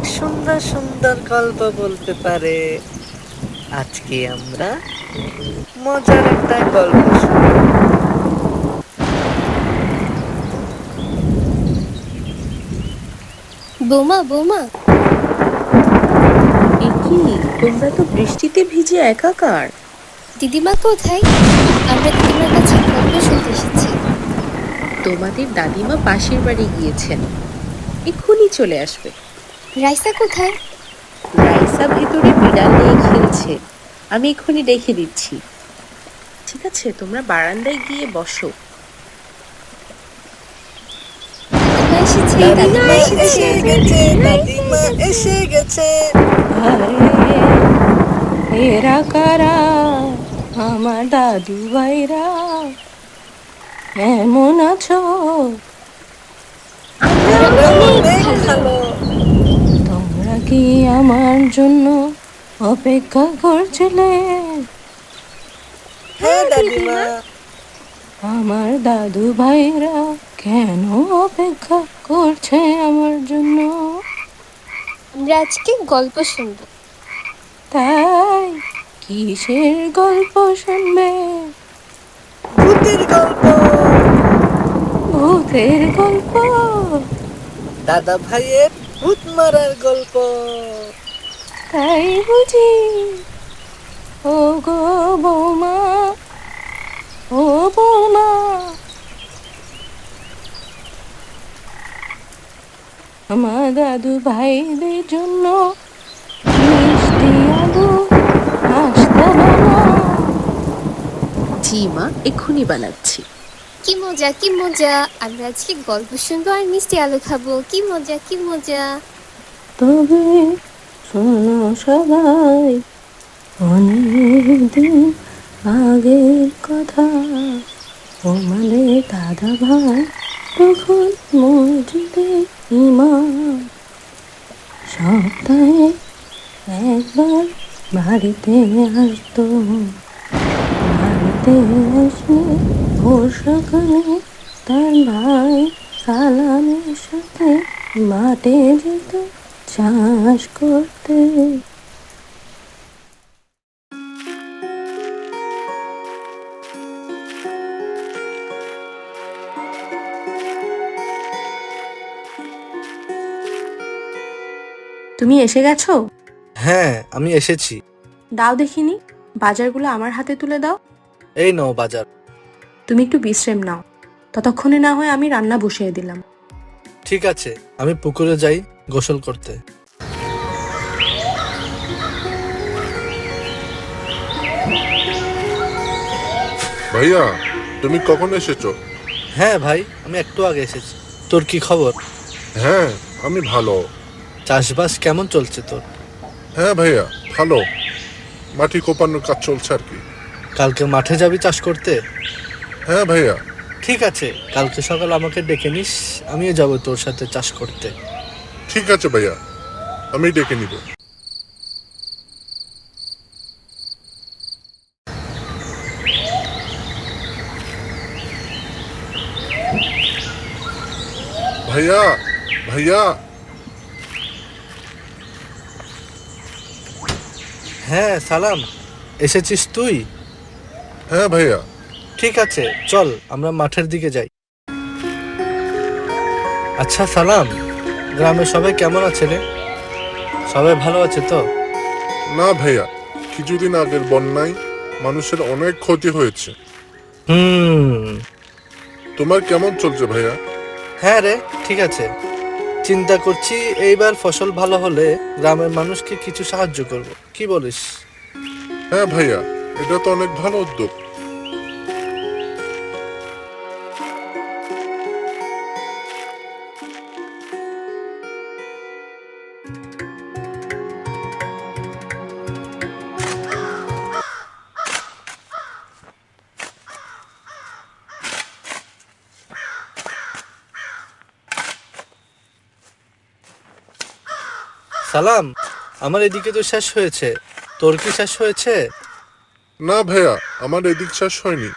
অনেক সুন্দর সুন্দর গল্প বলতে পারে। আজকে আমরা মজার একটা গল্প শুনব। বোমা বৌমা। এ কি? তোমরা তো বৃষ্টিতে ভিজে একাকার। দিদিমা কোথায়? আমরা দিদিমার কাছে গল্প শুনতে এসেছি। তোমাদের দাদিমা পাশের বাড়ি গিয়েছেন। এক্ষুনি চলে আসবে। রাইসা কোথায়? রাইসা ভেতরে বিড়াল নিয়ে খেলছে। আমি এক্ষুনি রেখে দিচ্ছি। ঠিক আছে তোমরা বারান্দায় গিয়ে বসো। এরা কারা? আমার দাদু ভাইরা। কেমন আছো? অনেক ভালো। কি আমার জন্য অপেক্ষা করছিলে? হ্যাঁ আমার দাদু ভাইরা কেন অপেক্ষা করছে আমার জন্য? আমরা আজকে গল্প শুনব। তাই কিসের গল্প শুনবে? ভূতের গল্প। ভূতের গল্প? দাদা ভাইয়ের ভূত মারার গল্প। তাই বুঝি ও গো বৌমা ও বৌমা। আমার দাদু ভাইদের জন্য জি মা এক্ষুনি বানাচ্ছি। কি মজা কি মজা। আমরা আজকে গল্প শুনব আর মিষ্টি আলু খাব। কি মজা কি মজা। তবে শোনো সবাই অনেকদিন আগের কথা। তোমাদের দাদা ভাই, তখন মসজিদে ইমাম। সপ্তাহে একবার বাড়িতে আসতো। বাড়িতে আসলে ভোর সকালে তার ভাই সালামের সাথে মাঠে যেত চাষ করতে। তুমি এসে গেছো? হ্যাঁ আমি এসেছি। দাও দেখিনি বাজারগুলো আমার হাতে তুলে দাও। এই নাও বাজার। তুমি একটু বিশ্রাম নাও। ততক্ষণে না হয় আমি রান্না বসিয়ে দিলাম। ঠিক আছে আমি পুকুরে যাই গোসল করতে। ভাইয়া তুমি কখন এসেছ? হ্যাঁ ভাই আমি একটু আগে এসেছি। তোর কি খবর? হ্যাঁ আমি ভালো। চাষবাস কেমন চলছে তোর? হ্যাঁ ভাইয়া ভালো। মাটি কোপানোর কাজ চলছে আর কি। কালকে মাঠে যাবি চাষ করতে? হ্যাঁ ভাইয়া। ঠিক আছে কালকে সকাল আমাকে ডেকে নিস আমিও যাব তোর সাথে চাষ করতে। ঠিক আছে ভাইয়া। আমি ডেকে নিব। ভাইয়া ভাইয়া। হ্যাঁ সালাম। এসেছিস তুই? হ্যাঁ ভাইয়া। ঠিক আছে চল আমরা মাঠের দিকে যাই। আচ্ছা সালাম। গ্রামের সবাই কেমন আছে রে? সবাই ভালো আছে তো? না ভাইয়া কিছুদিন আগের বন্যায় মানুষের অনেক ক্ষতি হয়েছে। হুম। তোমার কেমন চলছে ভাইয়া? হ্যাঁ রে ঠিক আছে। চিন্তা করছি এইবার ফসল ভালো হলে গ্রামের মানুষকে কিছু সাহায্য করব। কি বলিস? হ্যাঁ ভাইয়া এটা তো অনেক ভালো উদ্যোগ। সালাম আমার এদিকে তো শেষ হয়েছে। তোর কি শেষ হয়েছে? না ভাইয়া আমার এদিক শেষ হয়নি।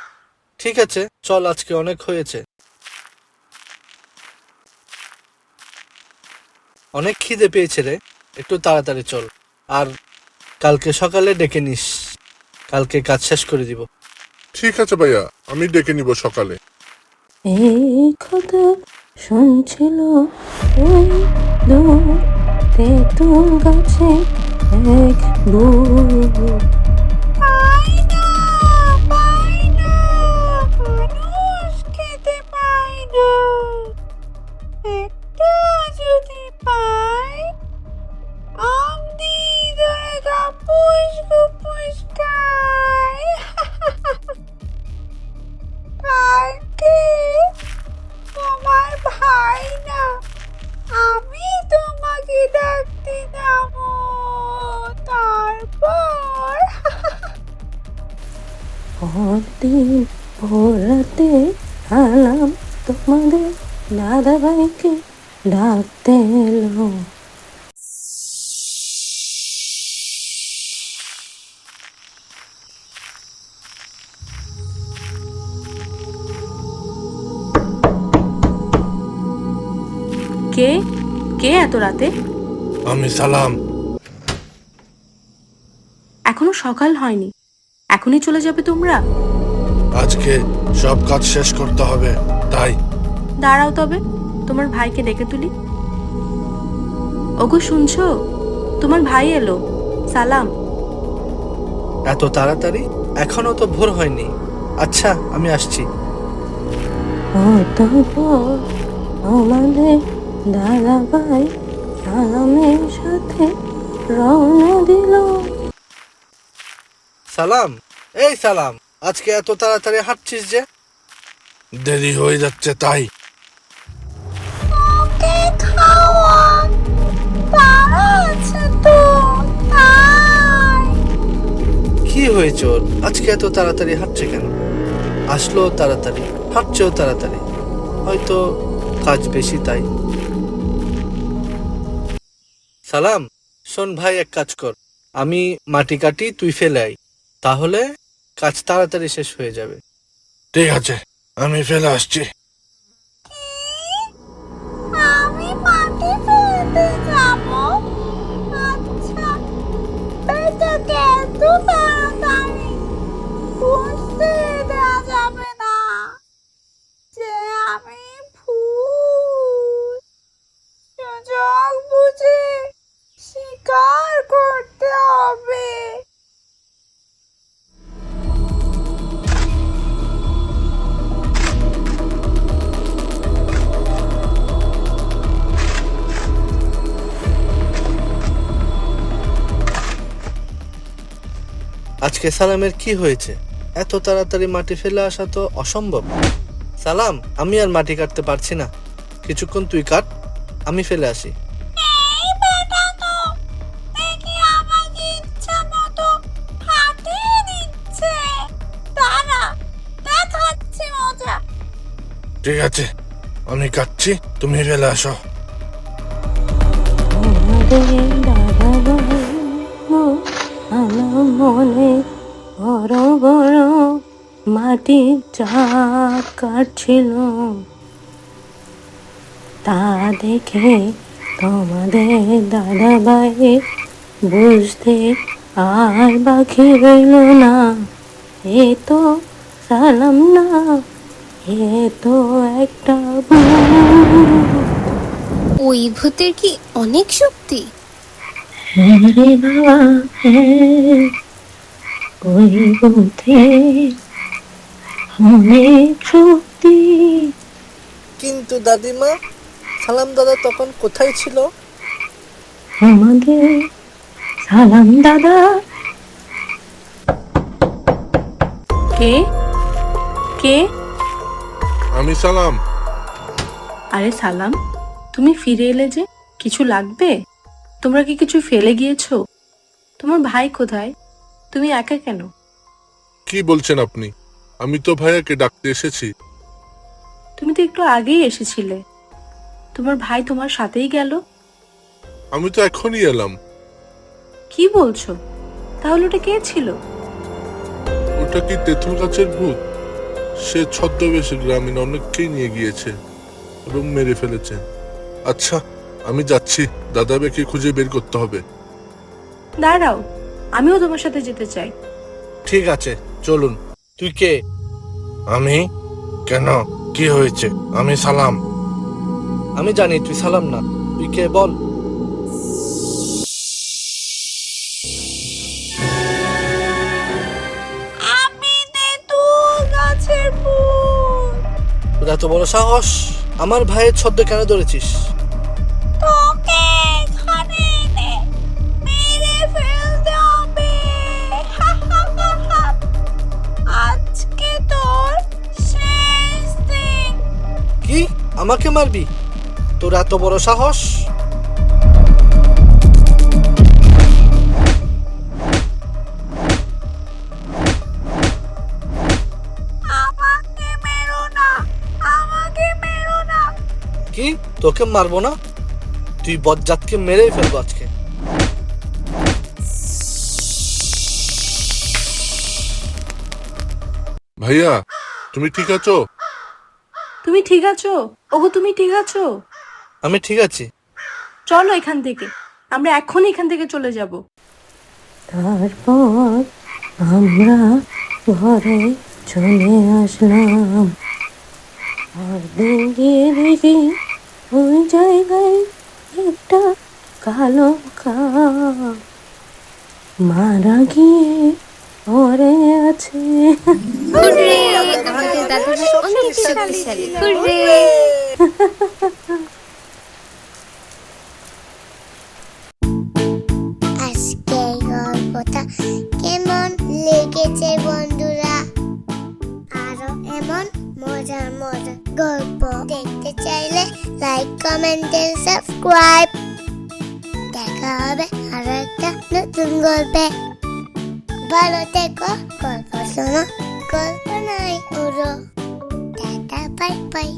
ঠিক আছে চল আজকে অনেক হয়েছে। অনেক খিদে পেয়েছে রে। একটু তাড়াতাড়ি চল। আর কালকে সকালে ডেকে নিস। কালকে কাজ শেষ করে দিব। ঠিক আছে ভাইয়া আমি ডেকে নিব সকালে। এই কথা শুনছিল ওই দূর তেঁতুল গাছে এক বুড়ো খেতে পরদিন ভোরাতে আলাম তোমাদের দাদা ভাইকে ডাকতে এলো। কে? কে এত রাতে? আমি সালাম। এখনও সকাল হয়নি। এখনই চলে যাবে তোমরা? আজকে সব কাজ শেষ করতে হবে তাই। দাঁড়াও তবে তোমার ভাইকে ডেকে তুলি। ওগো শুনছো? তোমার ভাই এলো। সালাম। এত তাড়াতাড়ি? এখনও তো ভোর হয়নি। আচ্ছা আমি আসছি। অতঃপর আমাদের দাদা ভাই সালামের সাথে রওনা দিল। সালাম। এই সালাম। আজকে এত তাড়াতাড়ি হাঁটছিস যে? দেরি হয়ে যাচ্ছে তাই। কি হয়েছে ওর? আজকে এত তাড়াতাড়ি হাঁটছে কেন? আসলো তাড়াতাড়ি হাঁটছেও তাড়াতাড়ি। হয়তো কাজ বেশি তাই। সালাম শোন ভাই এক কাজ কর। আমি মাটি কাটি তুই ফেলে আই তাহলে কাজ তাড়াতাড়ি শেষ হয়ে যাবে। ঠিক আছে আমি ফেলে আসছি। আমি মাটি ফেলতে যাব। আচ্ছা আজকে সালামের কি হয়েছে? এত তাড়াতাড়ি মাটি ফেলে আসা তো অসম্ভব। সালাম আমি আর মাটি কাটতে পারছি না। কিছুক্ষণ তুই কাট আমি ফেলে আসি। ঠিক আছে আমি কাটছি তুমি ফেলে আসো। আমার মনে বড় বড় মাটি চাক কাটছিল তা দেখে তোমাদের দাদা ভাই বুঝতে আর বাকি রইল না। এ তো সালাম না এ তো একটা। ওই ভূতের কি অনেক শক্তি? বাবা হ্যাঁ। ওই অনেক শক্তি কিন্তু দাদিমা সালাম দাদা তখন কোথায় ছিল? আমাদের সালাম দাদা। কে? কে? আমি সালাম। আরে সালাম তুমি ফিরে এলে যে কিছু লাগবে? তোমরা কি কিছু ফেলে গিয়েছো? তোমার ভাই কোথায়? তুমি একা কেন? কি বলছেন আপনি? আমি তো ভাইয়াকে ডাকতে এসেছি। তুমি তো একটু আগেই এসেছিলে। তোমার ভাই তোমার সাথেই গেল? আমি তো এখনই এলাম। কি বলছো? তাহলে ওটা কে ছিল? ওটা কি তেঁতুল গাছের ভূত? সে ছদ্মবেশে গ্রামীণ অনেককেই নিয়ে গিয়েছে এবং মেরে ফেলেছে। আচ্ছা আমি যাচ্ছি। দাদা ভাইকে খুঁজে বের করতে হবে। দাঁড়াও আমিও তোমার সাথে যেতে চাই। ঠিক আছে চলুন। তুই কে? আমি? কেন? কি হয়েছে? আমি সালাম। আমি জানি তুই সালাম না। তুই কে বল? তোর এত বড় সাহস? আমার ভাইয়ের ছদ্ম কেন ধরেছিস? আমাকে মারবি? তোর এত বড় সাহস? কি? তোকে মারবো না? তুই বজ্জাতকে মেরেই ফেলব আজকে। ভাইয়া তুমি ঠিক আছো? তুমি ঠিক আছো? ওগো তুমি ঠিক আছো? আমি ঠিক আছি। চলো এখান থেকে। আমরা এখন এখান থেকে চলে যাব। তারপর আমরা ঘরে চলে আসলাম। পরদিন গিয়ে দেখি ওই জায়গায় একটা কালো কাক মারা গিয়ে পড়ে আছে। হুররে আমাদের দাদা ভাই অনেক শক্তিশালী হুররে আজকে গল্পটা কেমন লেগেছে বন্ধুরা? আরও এমন মজার মজার গল্প দেখতে চাইলে লাইক কমেন্ট সাবস্ক্রাইব দেখা হবে আরও একটা নতুন গল্পে। ভালো থেকো গল্প শোনো গল্প নাই উড়ো টাটা বাই বাই